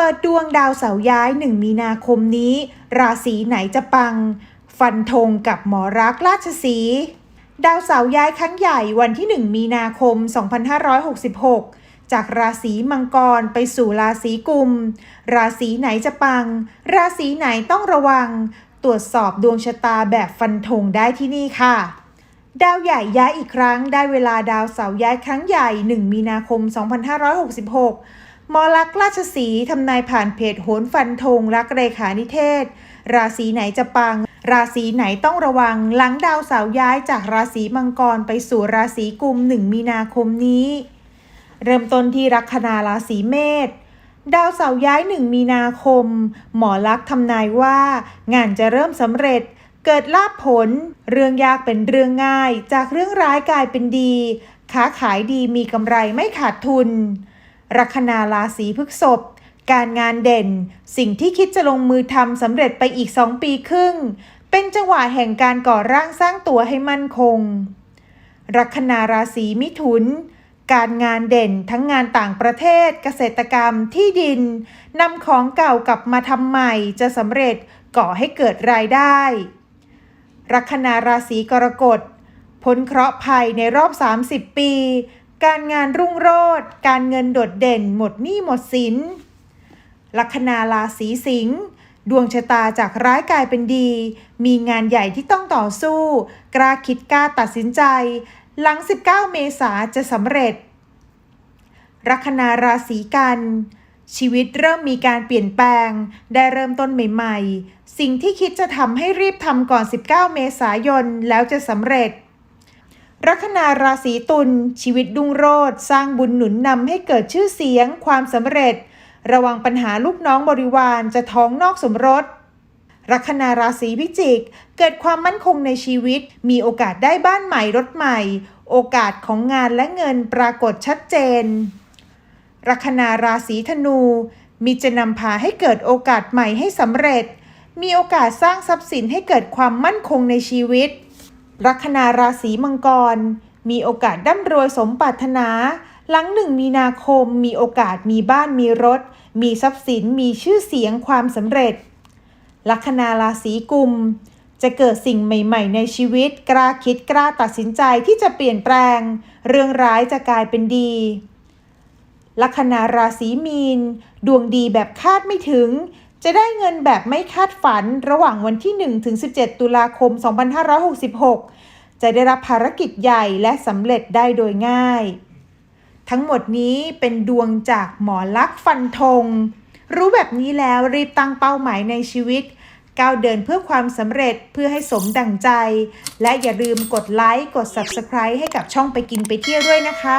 เปิดดวงดาวเสาย้ายหนึ่งมีนาคมนี้ ราศีไหนจะปัง ฟันธงกับหมอรักราชสีดาวเสาย้ายครั้งใหญ่วันที่ 1 มีนาคม 2566 จากราศีมังกรไปสู่ราศีกุม ราศีไหนจะปัง ราศีไหนต้องระวัง ตรวจสอบดวงชะตาแบบฟันธงได้ที่นี่ค่ะดาวใหญ่ย้ายอีกครั้งได้เวลาดาวเสาย้ายครั้งใหญ่ 1 มีนาคม 2566 มอลักษณราชสีทำนายผ่านเพจโหนฟันธงรักเรขานิเทศ ราศีไหนจะปัง ราศีไหนต้องระวัง หลังดาวเสาย้ายจากราศีมังกรไปสู่ราศีกุม1มีนาคมนี้ เริ่มต้นที่ลัคนาราศีเมษดาวเสาย้าย1มีนาคม หมอลักษณ์ทำนายว่า งานจะเริ่มสำเร็จเกิดลาภผล เรื่องยากเป็นเรื่องง่าย จากเรื่องร้ายกลายเป็นดี ค้าขายดีมีกำไรไม่ขาดทุน ลัคนาราศีพฤษภการงานเด่น สิ่งที่คิดจะลงมือทำสำเร็จไปอีก2ปีครึ่ง เป็นจังหวะแห่งการก่อร่างสร้างตัวให้มั่นคงลัคนาราศีมิถุน การงานเด่นทั้งงานต่างประเทศ เกษตรกรรมที่ดินนำของเก่ากลับมาทำใหม่จะสำเร็จก่อให้เกิดรายได้ลัคนาราศีกรกฎพ้นเคราะห์ภัยในรอบ 30 ปี การงานรุ่งโรจน์การเงินโดดเด่น หมดหนี้หมดสิน ลัคนาราศีสิงห์ดวงชะตาจากร้ายกลายเป็นดี มีงานใหญ่ที่ต้องต่อสู้ กล้าคิดกล้าตัดสินใจ หลัง 19 เมษาจะสำเร็จ ลัคนาราศีกัน ชีวิตเริ่มมีการเปลี่ยนแปลง ได้เริ่มต้นใหม่ ๆ สิ่งที่คิดจะทำให้รีบทำก่อน 19 เมษายนแล้วจะสำเร็จ ลัคนาราศีตุลชีวิตดุงโรดสร้างบุญหนุนนำให้เกิดชื่อเสียง ความสำเร็จ ระวังปัญหาลูกน้องบริวารจะท้องนอกสมรสลัคนาราศีพิจิก เกิดความมั่นคงในชีวิต มีโอกาสได้บ้านใหม่รถใหม่ โอกาสของงานและเงินปรากฏชัดเจนลัคนาราศีธนู มีจะนำพาให้เกิดโอกาสใหม่ให้สำเร็จ มีโอกาสสร้างทรัพย์สินให้เกิดความมั่นคงในชีวิต ลัคนาราศีมังกร มีโอกาสร่ำรวยสมปรารถนา หลังหนึ่งมีนาคม มีโอกาสมีบ้านมีรถ มีทรัพย์สินมีชื่อเสียงความสำเร็จ ลัคนาราศีกุม จะเกิดสิ่งใหม่ๆ ในชีวิต กล้าคิดกล้าตัดสินใจที่จะเปลี่ยนแปลง เรื่องร้ายจะกลายเป็นดีลัคนาราศีมีน ดวงดีแบบคาดไม่ถึง จะได้เงินแบบไม่คาดฝันระหว่างวันที่ 1 ถึง 17 ตุลาคม 2566 จะได้รับภารกิจใหญ่และสำเร็จได้โดยง่าย ทั้งหมดนี้เป็นดวงจากหมอลักษ์ฟันธง รู้แบบนี้แล้วรีบตั้งเป้าหมายในชีวิตก้าวเดินเพื่อความสำเร็จเพื่อให้สมดั่งใจ และอย่าลืมกดไลค์ กด Subscribe ให้กับช่องไปกินไปเที่ยวด้วยนะคะ